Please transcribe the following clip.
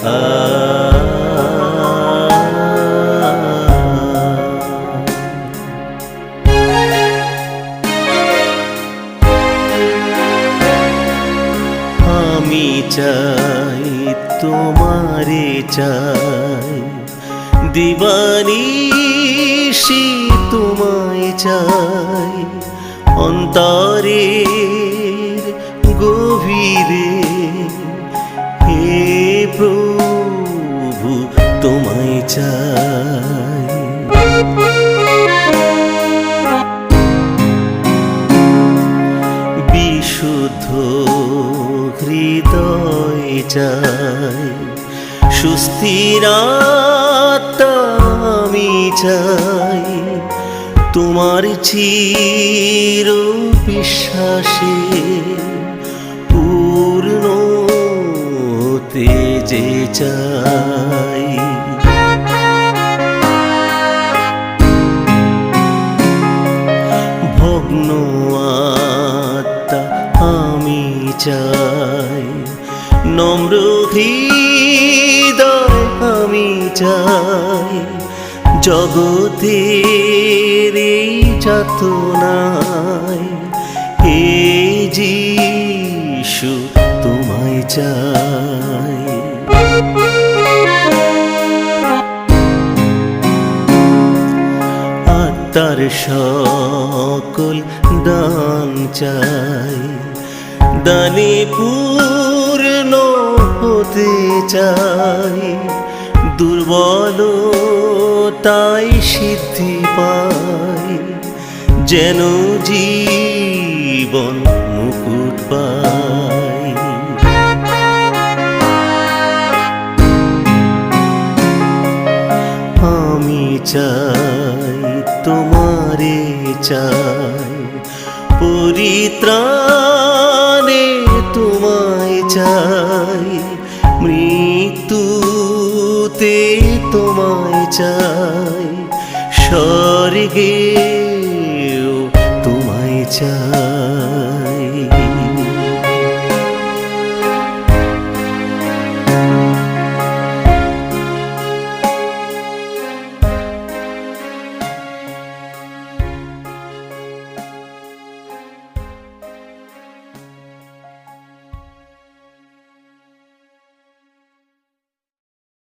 আমি চাই তোমারে চাই দিবানি দিবানিশি তোমায় চাই অন্তরে গভীরে হে প্রভু। চাই। বিশুদ্ধ হৃদয় চাই সুস্থির আমি চাই তোমার চির বিশ্বাসে পূর্ণ তেজে চাই। চাই। নম্র হৃদয় আমি চাই। জগতের এই যাতনায় হে যিশু, তোমায় চাই। আত্মার সকল দান চাই। দানে পূর্ণ হতে চাই দুর্বল তাই সিদ্ধি পাই, যেন জীবন মুকুট পাই। আমি চাই, তোমারে চাই পরিত্রাণে তোমায় চাই। মৃত্যুতে তোমায় চাই। স্বর্গে তোমায় চাই।